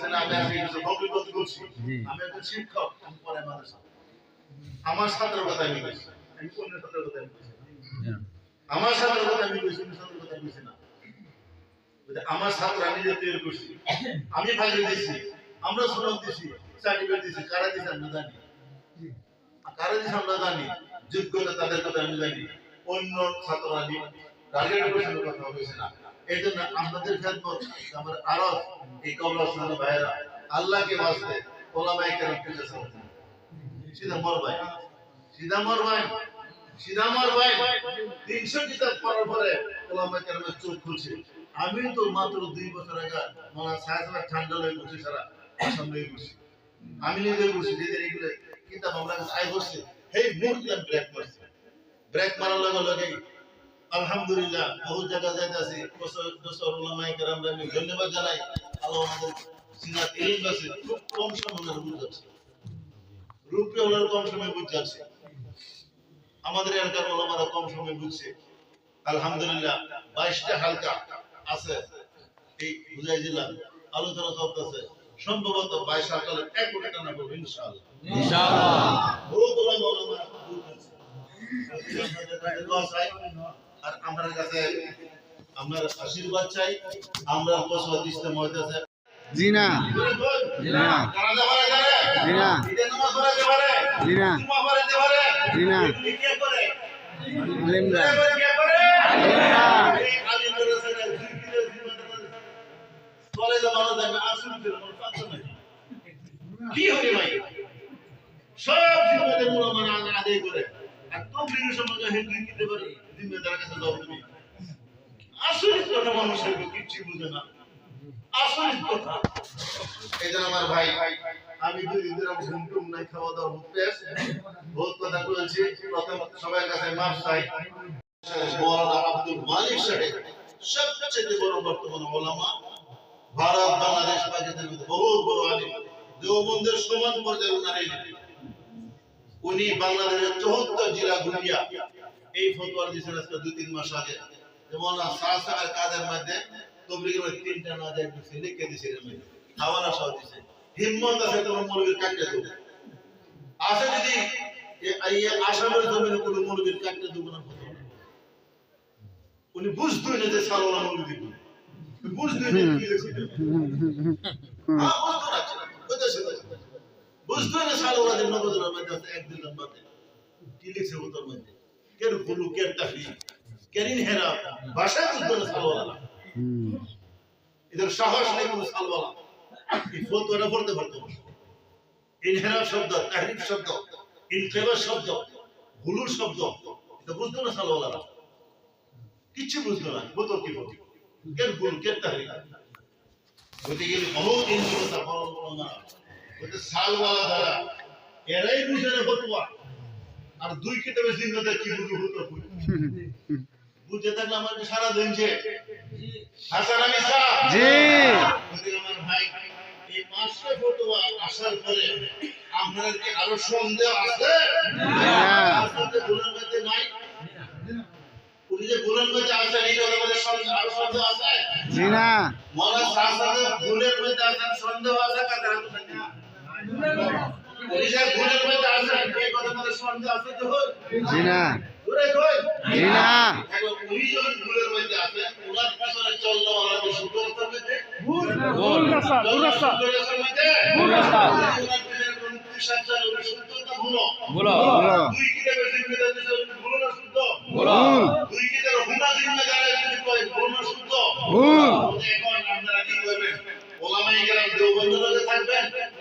আমি করছি একজন শিক্ষক আমি পরে মানুষ আমার ছাত্রের কথা আমি বলছি আমি অন্য ছাত্রের কথা আমি বলছি আমার ছাত্রের কথা আমি বলছি অন্য ছাত্রের কথা বলছি না। আমার ছাত্র আমি যে তৈরি করছি আমি ফাইলে দিছি আমরা সনদ দিছি সার্টিফিকেট দিছি কারা দিছে আমরা জানি। কারা দিছে আমরা জানি যোগ্যতা তাদের কথা আমি জানি। অন্য ছাত্ররা টার্গেট করছে কথা বলছে না। এই জন্য আপনাদের আমার এই সালাম ভাইরা আল্লাহকে বাঁচতে ভাই ভাই আমি তো মাত্র দুই বছর আগে ঠান্ডা লাগে বসে হয়ে বসে। আমি নিজে বসে, নিজের এগুলো আমরা বসছে। মুহূর্তে ব্রেক মারছে। ব্রেক মারার লগে লগে আলহামদুলিল্লাহ বহু জায়গা যাইতেছি। দোসর ওলামাই কেরাম আমি ধন্যবাদ জানাই। আল্লাহ আমাদের সিনাত ইলম আছে খুব কম সময়ে বুঝ যাচ্ছে রূপে ওনার কম সময় বুঝ যাচ্ছে আমাদের এলাকার ওলামারা কম সময় বুঝছে। আলহামদুলিল্লাহ বাইশটা হালকা আছে। এই বুঝাই দিলাম। আলোচনা চলতেছে। সম্ভবত বাইশ হালকালে এক কোটি টানা করব ইনশাআল্লাহ। বহুত ওলামা ওলামা দূর আর আমার কাছে আপনার আশীর্বাদ চাই আমরা কসবা দিস্তে মহতেছে জি না। জি না। জি না। জি না। জি না। আলিমরা কে হবে ভাই? সব জীবনের মূল মানে আদায় করে। আর তো বিরু সমাজ হিন্দু দিতে পারে। জিম্মেদার কাছে যাও তুমি। আসলে কথা মানুষের কিচ্ছু বুঝে না। আসলে কথা। এই জন্য আমার ভাই, আমি কাছে সাহেব সবচেয়ে বড় বর্তমান ওলামা। ভারত, বাংলাদেশ, পাকিস্তানের মধ্যে বহুত বড় আলিম। দেওবন্দের সমান পর্যায়ে উনি বাংলাদেশের চৌহত্তর জেলা ঘুরিয়া এই ফতোয়ার দিয়েছেন আজকে দুই তিন মাস আগে। যেমন সাহা সাহেবের কাজের মধ্যে তবলিগের তিনটা না যায় দিচ্ছে লিখে দিছে এর মধ্যে। খাওয়ার আশাও দিছে। হিম্মত আছে তোমার মৌলবীর কাটতে দেবো আছে যদি এই আসামের জমিনে কোনো মৌলবীর কাটতে দেবো না ফতোয়া। উনি বুঝতোই না যে সালোনা মৌলবী দিব। বুঝতোই না কি লিখছে হ্যাঁ, বুঝতো না, সালোনা দিন নবদের মধ্যে এক দুই নম্বরে কি লিখছে ওটার মধ্যে? কেন ফুলু কেন তাফি কেরিন হেরা ভাষা সালোয়ালা হুম এদের সাহস নেই কোনো সালওয়ালা। এই ফতোয়াটা পড়তে পারতো না। ইনহেরাফ শব্দ, তাহরিফ শব্দ, ইনকিলাব শব্দ হুলু শব্দ, এটা বুঝতো না সালওয়ালা কিচ্ছু বুঝতো না হতো কি হতো কেন হুলু কেন তাহরিফ। হতে গেলে বহুত ইনকিলাব বড় বড় না। সালওয়ালা দ্বারা, এরাই বুঝে না ফতোয়া। আর দুই কিতাবের জিন্নাতে কি বুঝু হতো বুঝে থাকলে আমাকে সারা দিন যে? হাসান আলী সাহ জি। আমার ভাই এই পাঁচটা ফটোয়া আসার পরে আপনার কি আরও সন্দেহ আছে? আপনার গুণের মধ্যে নাই? উনি যে গুণের মধ্যে আছেন এই কথা মধ্যে সন্দেহ আরও সন্দেহ আছে? জি না। মনে সাথে গুণের মধ্যে আছেন সন্দেহ আছে? কাদের হাতে জি না জি না ভুল রাস্তা ভুল রাস্তা। ভুল রাস্তা। বলো বলো বলো ভুল। এখন আপনারা কি করবেন? ওলামাই কেরাম দেওবন্দ থাকবেন?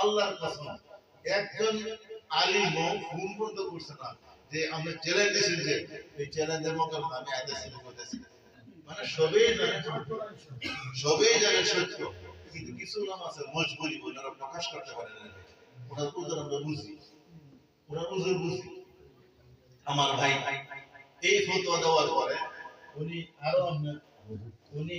আল্লাহর কসম, একজন আলিম ফোন পর্যন্ত করছে না যে আমরা চ্যালেঞ্জ দিয়েছি যে, এই চ্যালেঞ্জের মোকাবিলা আমি আদেশ করতেছি মানে সবই জানে সবই জানে সত্য। কিন্তু কিছু নাম আছে, মজবুরি ওনারা প্রকাশ করতে পারে না। ওনার উজুর আমরা বুঝি। ওনার উজুর বুঝি। আমার ভাই এই ফতোয়া দেওয়ার পরে উনি আরও উনি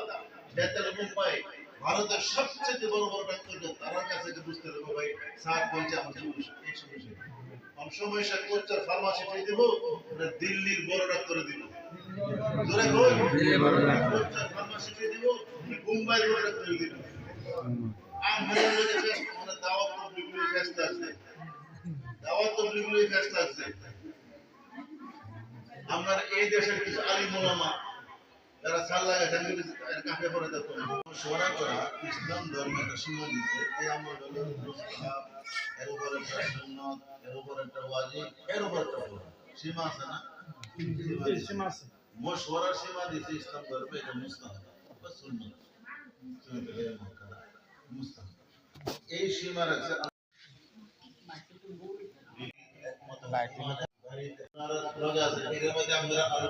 ভারতের সবচেয়ে বড় বড় ডাক্তার তার কাছে বুঝতে দেবো ভাই সাত বলছে আমার সমস্যা এই সমস্যা কম সমস্যা কোচার ফার্মাসি ফ্রি দেবো দিল্লির বড় ডাক্তারে দিব? জোরে কই? ফার্মাসি ফ্রি দিব মুম্বাইয়ের বড় ডাক্তারে দিব? আমাদের লোকে ফেস্ট মানে দাওয়াত তবলিগুলো ফেস্ট আছে। দাওয়াত তবলিগুলো ফেস্ট আছে। আমরা এই দেশের কিছু আলিম ওলামা যারা এখান থেকে কাফে করে সোরা করা ইসলাম ধর্ম একটা সীমা দিচ্ছে এই আমরা হলো এর উপর একটা সুন্নত এর উপর একটা ওয়াজিব এর উপর একটা সীমা আছে না সীমা আছে। মশওয়ারার সীমা দিছে ইসলাম ধর্মে এটা মুস্তাহাব বা সুন্নত সুন্নত এটা মুআক্কাদা, মুস্তাহাব এই সীমা রাখছে লগে আছে এর মধ্যে আমরা আরও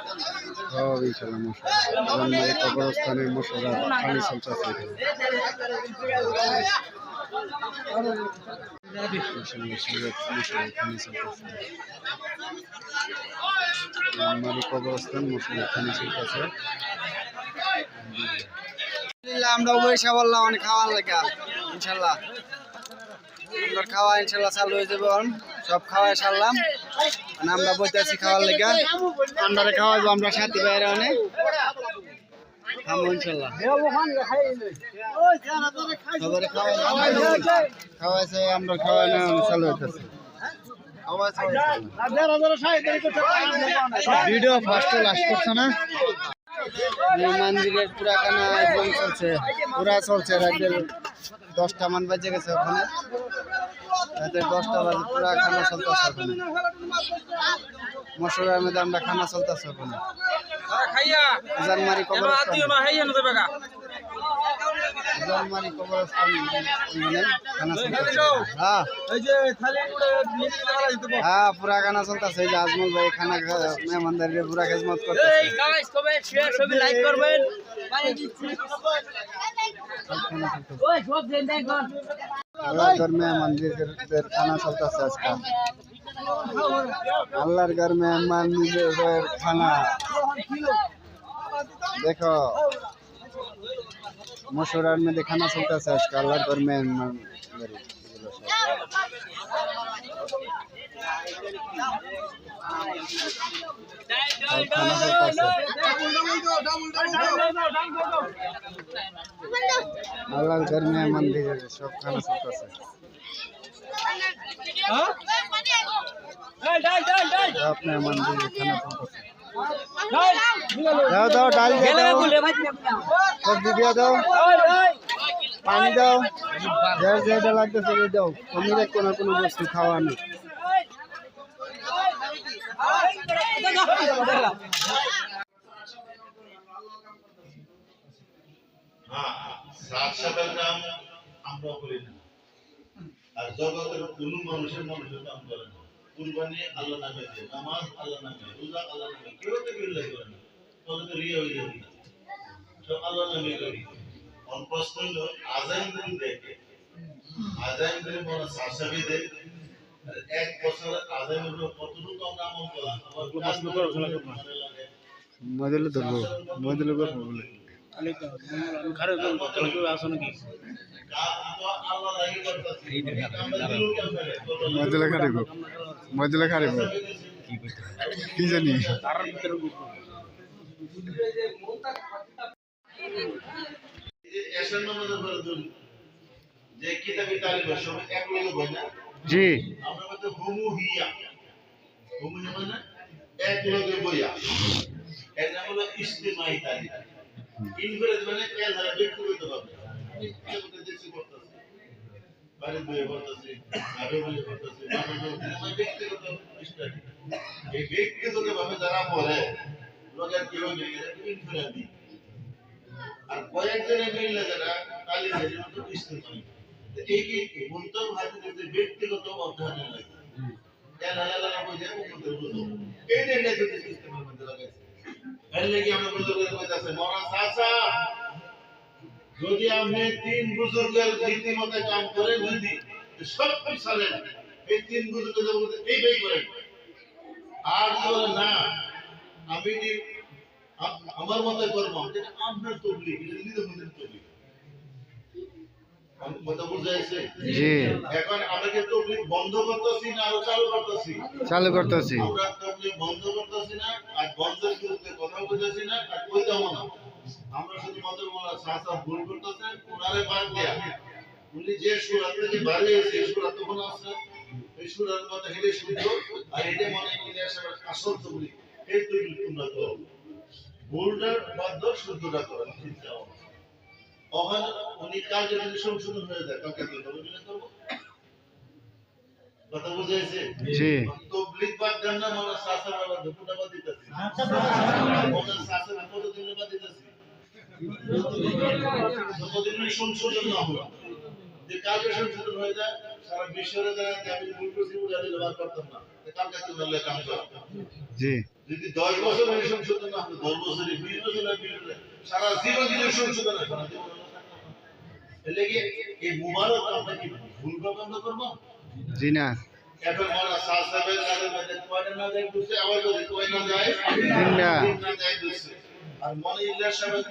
সব ইনশাল্লাহ মশা জন্মের কবরস্থানের মশারা পানি চলতেছে এখানে। ইনশাল্লাহ সব মশা এখানে চলতেছে। আমারই কবরস্থান মুসলিম খানি চলতেছে আমরা বললাম, অনেক খাওয়ার লেগা, ইনশাল্লাহ। খাওয়া, ইনশাল্লাহ চালু হয়ে যাবে সব খাওয়াই সারলাম। মানে আমরা বইতেছি খাওয়ার লেগা। আমরা খাওয়াইবো আমরা সাথী বাইরে অনেক খাওয়াইছে, আমরা খাওয়ানো একদম চলছে। পুরা চলছে রাতের দশটা মান বাজে গেছে ওখানে। দশটা বাজে পুরা খানা চলতেছে ওখানে। মশলার মধ্যে আমরা খানা চলতেছে ওখানে। জানমারি কবরস্থান জানমারি কবরস্থান খানা চলতেছে। হ্যাঁ। পুরা খানা চলতেছে। এই যে আজমল ভাই খানা খা- মেহমানদারির পুরা খেজমত করতেছে। আল্লাহর ঘর খানা চলতেছে আল্লাহর খানা। দেখো। মশুরার মধ্যে খানা চলতেছে আজকে আল্লাহর ঘর में মন্দির এগুলো সব। সব খানা চলতেছে আল্লাহর ঘর में মন্দিরের সব খানা চলতেছে আপনার মন্দিরে খানা চলতেছে দাও দাও ডাল দিয়ে দাও। সবজি দিয়ে দাও। পানি দাও। যার যেটা লাগতেছে দাও। কমি রাখো না কোনো বস্তু খাওয়া নেই হ্যাঁ সাত সাতের কাম আমরা করি না। আর জগতের কোন মানুষের মানুষের কাম করে না। কুরবানি আল্লাহ নামে দিয়ে নামাজ আল্লাহ নামে রোজা আল্লাহ নামে কেউ তো কেউ লাগে করে না তবে তো রিয়া হয়ে যাবে সব আল্লাহ নামে করি। প্রশ্ন হলো আজান গুলি দেখে। আজান গুলি মনে সাসাবি দেয় এক বছর আজানগুলো কতটুকু আমরা আমল করলাম? করো। মনে মদিলে ধরবো মদিলে করব বলে। খারে আসো নাকি মদিলে খারিব মদিলে খারিব কি জানি জি মানে এক লগে বইয়া নাম হলো ইস্তেমাই তারিখ ইনফারেন্স মানে এ ধারা ব্যক্তিগত ভাবে আমি কিতাবতে দেখছি করতেছি বাইরে বইয়ে করতেছি ঘরে বইয়ে করতেছি আমার ব্যক্তিগত স্টাডি এই ব্যক্তিগত ভাবে যারা পড়ে লোকের কেউ নেই ইনফারেন্স দিই আর কয়েকজনের মিললে যারা কালি ধরে মতো ইস্তেমাই এই কি মন্তব্য হাজির ব্যক্তিগত অধ্যয়নের লাগে এর আলাদা বুঝে মন্তব্য বুঝো এই যে এটা যদি সিস্টেমের মধ্যে লাগাইছে যদি আপনি তিন বুজুর্গের রীতিমতো কাম করেন যদি সব পিছালেন এই তিন বুজুর্গের মধ্যে এইটাই করেন। আর না, আমি আমার মতো করব আপনার তবলি বুঝাইছে জি। এখন আমরা কি বন্ধ করতেছি না আরও চালু করতেছি? চালু করতেছি। আমরা বন্ধ করতেছি না আর বন্ধের বিরুদ্ধে কথা বলতেছি না আর কইতামও না। আমরা শুধু মতের বলা সাহসা ভুল করতেছে ওনারে বাদ দেয়া। উনি যে সুরাত থেকে বাড়িয়েছে এই সুরাত তখন আছে? এই সুরার মধ্যে হেলে শুদ্ধ আর এটা মনে নিয়ে আসে আসল তবলিগ। এই তবলিগ তোমরা করো। ভুলটার বাধ্য শুদ্ধটা করো চিন্তা হবে উনি কাজে যদি সংশোধন হয়ে যায় কাউকে তো অভিনয় করব। কথা বুঝাইছে জি। তবলিগ বাদ দেন না মানে শাসন বাবা দুপুরটা বাদ দিতেছি। ওখানে শাসন কত দিন বাদ দিতেছি? যতদিন না সংশোধন না হলো যে সংশোধন হয়ে যায় সারা বিশ্বের যারা আমি ভুল করছি ওটা আমি ব্যবহার করতাম না। জি। যদি দশ বছর হয়ে সংশোধন না হলো দশ বছরে বিশ বছরে সারা জীবন যদি সংশোধন সারা জীবন হলো না। এর লেগে এই মুবারক আমরা কি ভুল বন্ধ করব? জি না। এখন মারা সাত সাহেবের কাছে কয়টা না যায় বুঝছে আবার যদি কয় না যায় তিনটা। তিন না যায় বুঝছে। আর মনে ইল্লার সাহেবের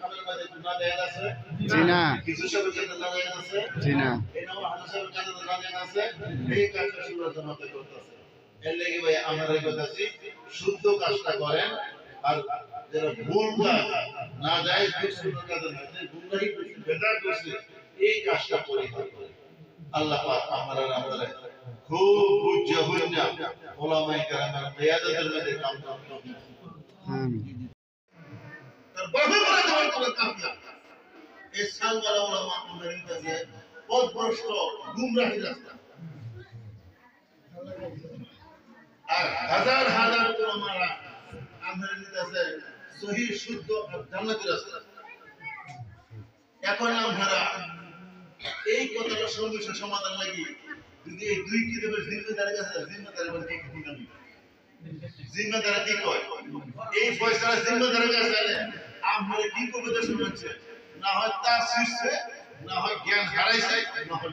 কামের মধ্যে না যায় আছে। জি না। কিছু সাহেবের কাছে না যায় আছে। জি না। এই নাম হাজার সাহেবের কাছে না যায় আছে। এই কাজটা সুরাত মতে করতেছে। এর লেগে ভাই আমরা এই শুদ্ধ কাজটা করেন, আর যারা ভুল কাজ না যায় দুঃসুর কাজের মধ্যে গুমরাহি করছে বেদার করছে, এই কাজটা পরিহার করে আল্লাহ পাক আমরা আমরা খুব বুঝে হই না। ওলামাই কেরামের কিয়াদতের মধ্যে কাম কাম আমিন তার বহু বড় জবান করে কাফিয়া এই সালওয়ালা ওলামা আমাদের কাছে পথভ্রষ্ট, গুমরাহি রাস্তা। আর হাজার এই কথাটা সমস্যা সমাধান লাগি, যদি কি ঠিক আমি কি কয়? এই ফয়সালা জিম্মেদারের কাছে আমরা কি কবিতা শুনেছে না হয় তার শীর্ষে না হয় জ্ঞান হারাইছে, না হয়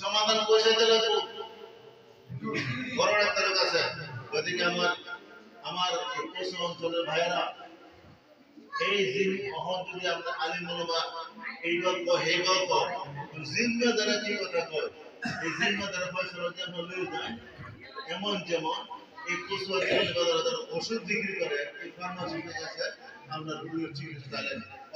সমাধান পয়সা দিলে বড় ডাক্তারের কাছে ওদিকে আমার আমার এই পশু অঞ্চলের ভাইয়েরা এই জিন অহন যদি আমরা আলিম ওলামা এই গল্প হে গল্প জিম্মা দ্বারা কি কথা কয়? এই জিম্মা দ্বারা ফয়সালা যে আমরা লয়ে যাই এমন যেমন এই কুসুয়া ওষুধ বিক্রি করে এই ফার্মাসিতে গেছে আমরা রোগীর চিকিৎসা চালেন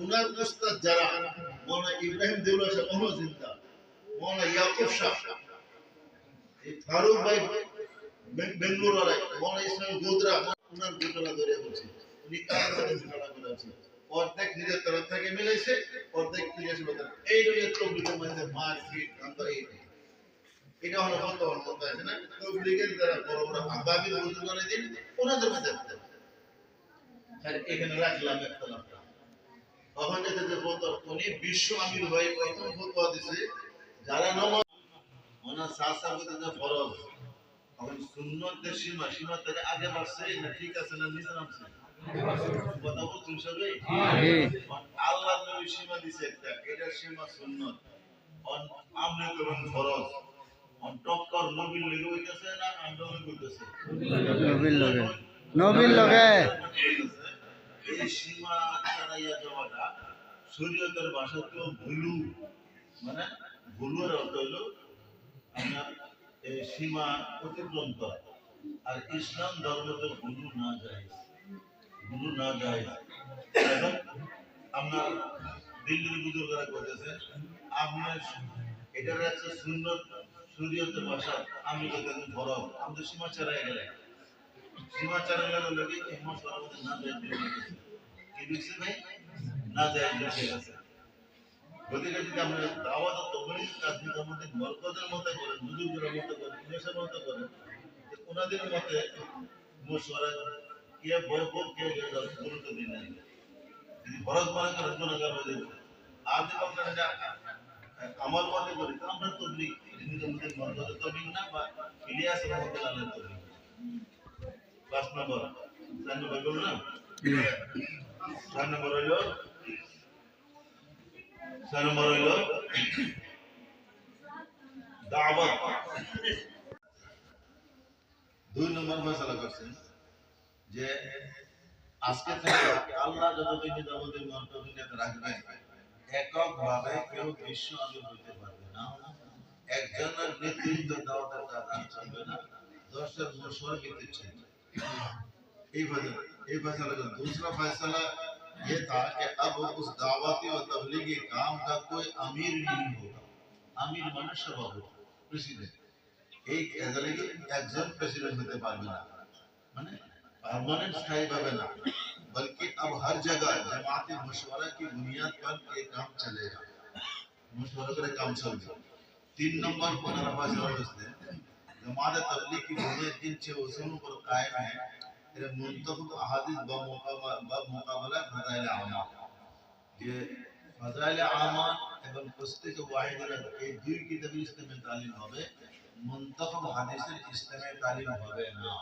উনার উস্তাদ যারা মনে ইব্রাহিম দেউলা সাহেব মনে ইয়াকুব শাহ এই ফারুক ভাই আলাই ইসলাম গোদরা, উনার ধরে বলছে, উনি কার সাথে ঘটনা করে অর্ধেক নিজের তরফ থেকে মিলাইছে অর্ধেক নিজের সাথে এই কান্দা এই এটা হলো কথা আছে না? বড় বড় আগামী বুজুর্গরা দিন ওনাদের মধ্যে এখানে রাখলাম একটা তখন যেতে বলতো উনি বিশ্ব আমির ভাই প্রথম ফতোয়া দিছে। যারা নমাজ ওনার সাথ সাথে যে ফরজ এখন সুন্নতের সীমা সীমা থেকে আগে বাড়ছে না ঠিক আছে না নিচে নামছে? কথা বলছেন সবাই? আল্লাহ নবী সীমা দিছে একটা এটার সীমা সুন্নত। অন করুন ফরজ। অন নবীর লেগে হইতেছে না আমরা হইতেছে নবীর লগে। নবীর লগে। এই সীমা শরীয়তের ভাষাতেও ভুলু মানে ভুলুর অর্থ এই সীমা অতিক্রম করা। আর ইসলাম ধর্মতে ভুলু না যায়, ভুলু না যায়। আপনার দিল্লির বুজুর্গরা করতেছে আপনার এটার একটা সুন্দর শরীয়তের ভাষা, আমি বলতেছি ফরজ আমাদের সীমা ছাড়াই গেলে সীমা এই মশলার মধ্যে না যায়, কি ভাই? না যায় গতিকে যদি আমরা দাওয়াত ও তবলিগ কাজ আমাদের মরকজের মতো করেন বুজুর্গের মতো করেন ইংলিশের মতো করেন ওনাদের মতে মশওয়ারা কে বয় বল কে গুরুত্ব দিন না। যদি ফরজ মনে করেন গুণাগার হয়ে যাবে। আর যদি আপনারা এটা আমার মতে করি তো আমরা তবলিগ নিজেদের মধ্যে মরকজের তবলিগ না বা ইলিয়াস রহমতুল্লাহ তবলিগ ক্লাস নম্বর চার নম্বর বলুন চার নম্বর হইল ছয় নম্বর কেউ বিশ্ব আলো হইতে পারবে এই ফয়সালা এই ফয়সালা দুসরা ফয়সালা ये था कि अब उस दावती और तबलीगी काम का कोई अमीर नहीं होगा अमीर माने सभापति प्रेसिडेंट এই ফ্যাসলা কি একজন প্রেসিডেন্ট হতে পারবে না মানে परमानेंट स्थायी भावे ना बल्कि अब हर जगह जमाती मशवरा की बुनियाद पर ये काम चलेगा मशवरा करे काम चलेगा तीन नंबर पर फैसला उसने जमात तबलीग की बुनियाद जिन छह उसूलों पर कायम है এর মুন্তখব আহাদিস বা মুকাবা বা মুকাবালা ফাজাইল আমা যে ফাজাইল আমা এবং পুস্তিক ওয়াহিদের এই দুই কিতাবের ইসলামে তালিম হবে মুন্তখব হাদিসের ইসলামে তালিম হবে না।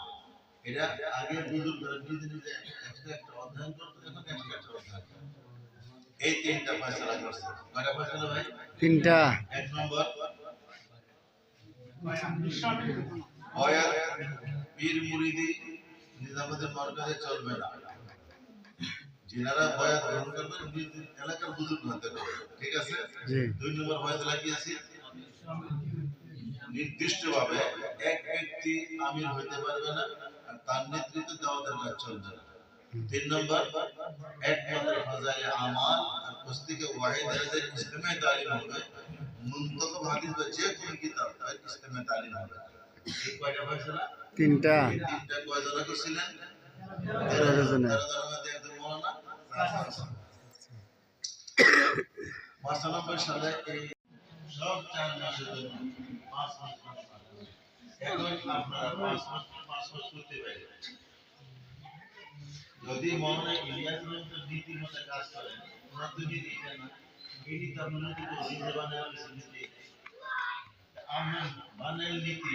এটা আগে বুজুর্গরা নিজে নিজে একটা একটা অধ্যয়ন করতে এখন একটা একটা অধ্যয়ন এই তিনটা ফয়সালা করছে। কয়টা ফয়সালা ভাই? তিনটা। এক নম্বর। বয়াত পীর মুরিদি নিজামতের মার্কাজে চলবে না। যিনারা বয়াত গ্রহণ করবেন নিজ নিজ এলাকার বুজুর্গ হতে হবে ঠিক আছে? জি। দুই নম্বর বয়াত লাগিয়েছি নির্দিষ্টভাবে এক ব্যক্তি আমির হইতে পারবে না আর তার নেতৃত্বে দাওয়াতের কাজ চলবে না। তিন নম্বর একমাত্র ফাজাইল আমাল আর পুস্তিকে ওয়াহিদাদের ইসলামে তালিম হবে মুন্তকব হাদিস বা যে কোনো কিতাব তার ইসলামে তালিম হবে। এই কয়টা ফয়সালা তিনটা। তেরো জনে। জনের। যদি মনে ইলিয়াস রহমান তো নীতির মতো কাজ করেন ওনার তো নীতি নিজে নীতি নীতি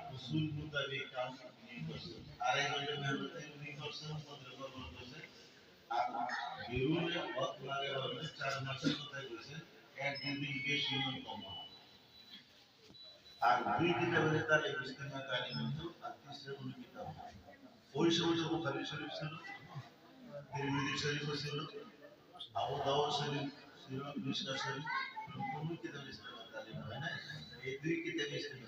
উসুল মোতাবেক কাম উনি করছেন। ঘণ্টা মেহনতি উনি করছেন, পনেরো বছর করছেন। আর বেরুনে পথ লাগে বলে চার মাসের কথাই বলছে, এক দুই দিন বেশি নয় কম আর দুই কিতাবের তার এই ইস্তেমা কাহিনী কিন্তু আর তিসরা কোনো কিতাব না। ওই সময় তো বুখারী শরীফ ছিল, তিরমিজি শরীফ ছিল, আবু দাউদ শরীফ ছিল মিশকা শরীফ, কোন কিতাব ইস্তেমা তালিম হয় না এই দুই কিতাব ইস্তেমা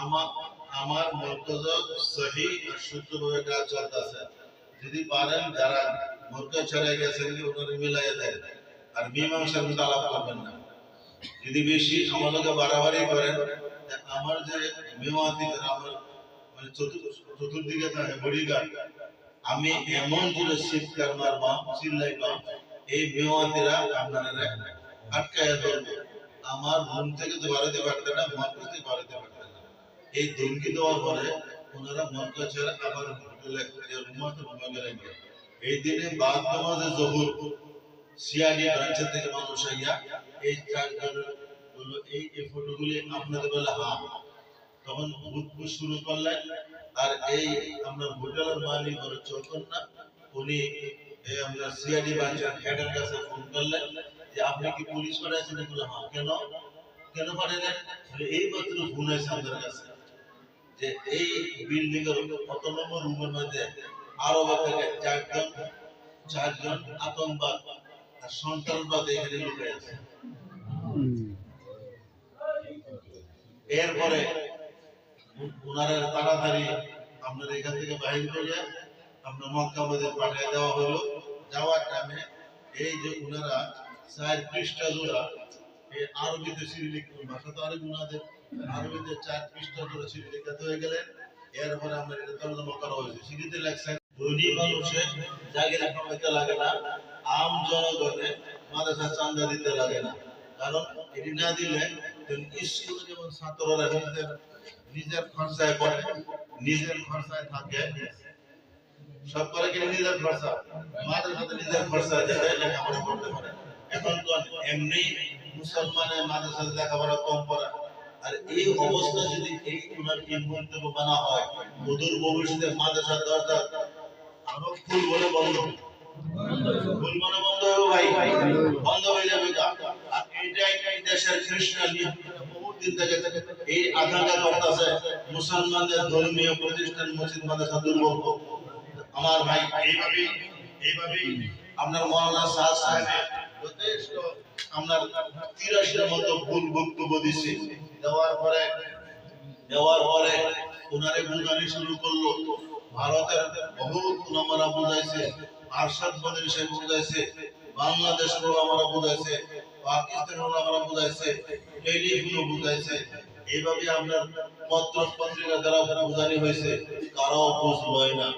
আমার আমার মর্কজ সহি আর শুদ্ধভাবে কাজ চলতেছে। যদি পারেন যারা মর্কজ ছেড়ে গেছেন ওনারা মিলাইয়া দেন। আর মীমাংসার মধ্যে আলাপ করবেন না। যদি বেশি আমার লোকে বাড়াবাড়ি করেন আমার যে মেওয়াতি আমার মানে চতুর্দিকে থাকে বডিগার্ড, আমি এমন করে চিৎকার মারবাম চিল্লাইবাম এই মেওয়াতিরা আপনারা আটকায় ধরবে আমার রুম থেকে তো বাড়াতে পারতে না মক্কা থেকে বাড়াতে পারতে এই ধমকি দেওয়ার পরে ওনারা মক্কা ছেড়ে আবার এই দিনে বাদ নামাজে জহুর সিআইডি ব্রাঞ্চের থেকে মানুষ আইয়া এই চারজন বলল, এই এই ফটোগুলি আপনাদের বলে হ্যাঁ তখন বুধপুর শুরু করলেন, আর এই আমরা হোটেলের মালিক বলে চলতেন না। উনি এই আমরা সিআইডি ব্রাঞ্চের হেডের কাছে ফোন করলেন, যে আপনি কি পুলিশ পাঠাইছেন বলে হ্যাঁ কেন? কেন পাঠালেন? এই মাত্র ফোন আছে আমাদের কাছে। যে এই বিল্ডিং এর কত নম্বর রুমের মধ্যে আরও থেকে চারজন চারজন আতঙ্কবাদ আর সন্ত্রাসবাদ এখানে লুকে আছে। এরপরে ওনারা তাড়াতাড়ি আপনার এখান থেকে বাহির করে আপনার মক্কা মধ্যে পাঠিয়ে দেওয়া হলো। যাওয়ার টাইমে এই যে ওনারা চার পৃষ্ঠা জোড়া, এই আরবিতে সিরিলিক ভাষা তো আরবি ওনাদের আরবিতে চার পৃষ্ঠা সিরিলিকাত হয়ে গেলেন। এরপরে আমরা এটা করা হয়েছে। ধনী মানুষের লাগে না, আম জনগণে মাদ্রাসা চান্দা দিতে লাগে না। কারণ এটি না দিলে স্কুলে যেমন ছাত্ররা নিজের নিজের খরচায় পড়ে, নিজের খরচায় থাকে। সব করে কিনা নিজের খরচা? মাদ্রাসাতে নিজের খরচা লেখাপড়া করতে পারে। এখন তো এমনি মুসলমানের মাদ্রাসাতে লেখাপড়া কম পড়া। আর এই অবস্থা যদি এই বানা হয় ভবিষ্যতে মাদ্রাসার আরও ফুল বলে বন্ধ। ফুল বন্ধ হবে ভাই। বন্ধ হয়ে যাবে। আর দেশের খ্রিস্টান বহুদিন থেকে এই করতেছে মুসলমানদের ধর্মীয় প্রতিষ্ঠান মসজিদ, মাদ্রাসা দুর্ভোগ আমার ভাই, এইভাবেই এইভাবেই আপনার মৌলানা সাহেব যথেষ্ট আপনার তিরাশির মতো ভুল বক্তব্য দিচ্ছে দেওয়ার পরে দেওয়ার পরে ওনারে বুঝানি শুরু করল। ভারতের বহুত ওলামারা বুঝাইছে, আরশাদ বদরি সাহেব বুঝাইছে বাংলাদেশ ওলামারা বুঝাইছে পাকিস্তান ওলামারা বুঝাইছে, টেলিফোনও বুঝাইছে। এইভাবে আপনার পত্র পত্রিকা দ্বারা বুঝানি হয়েছে, কারও বুঝলই না।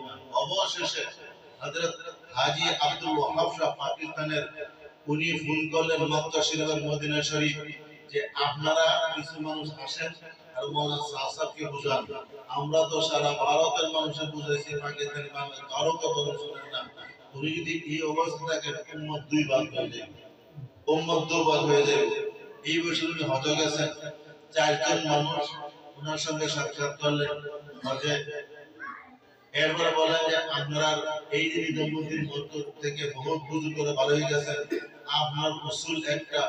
অবশেষে হযরত হাজী আব্দুল ওয়াহাব শাহ পাকিস্তানের, উনি ফোন করলেন মক্কা শরীফের মদিনা শরীফ। যে আপনারা কিছু মানুষ আসেন আর মৌলানা সাহসাবকে বুঝান। আমরা তো সারা ভারতের মানুষের বুঝাইছি, পাকিস্তানি বাংলা কারও কথা শুনেন না। উনি যদি এই অবস্থা থাকে উম্মত দুই ভাগ হয়ে যাবে। উম্মত দুই ভাগ হয়ে যাবে। এই বছর উনি হজ গেছেন। চারজন মানুষ ওনার সঙ্গে সাক্ষাৎ করলেন হজে। এরপরে বলেন যে, আপনারা এই দম্পতির মধ্য থেকে বহুত বুঝু করে ভালো হয়ে গেছেন। আপনার উসুল একটা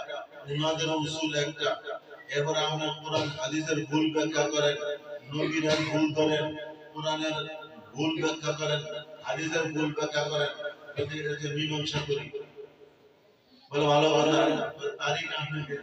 ওনাদের উসুল একটা। এরপরে আমরা কোরআন, হাদিসের ভুল ব্যাখ্যা করেন নবীরা ভুল ধরেন কোরআনের ভুল ব্যাখ্যা করেন, হাদিসের ভুল ব্যাখ্যা করেন এটাকে মীমাংসা করি। বলে, ভালো কথা? তারিখ আপনাকে।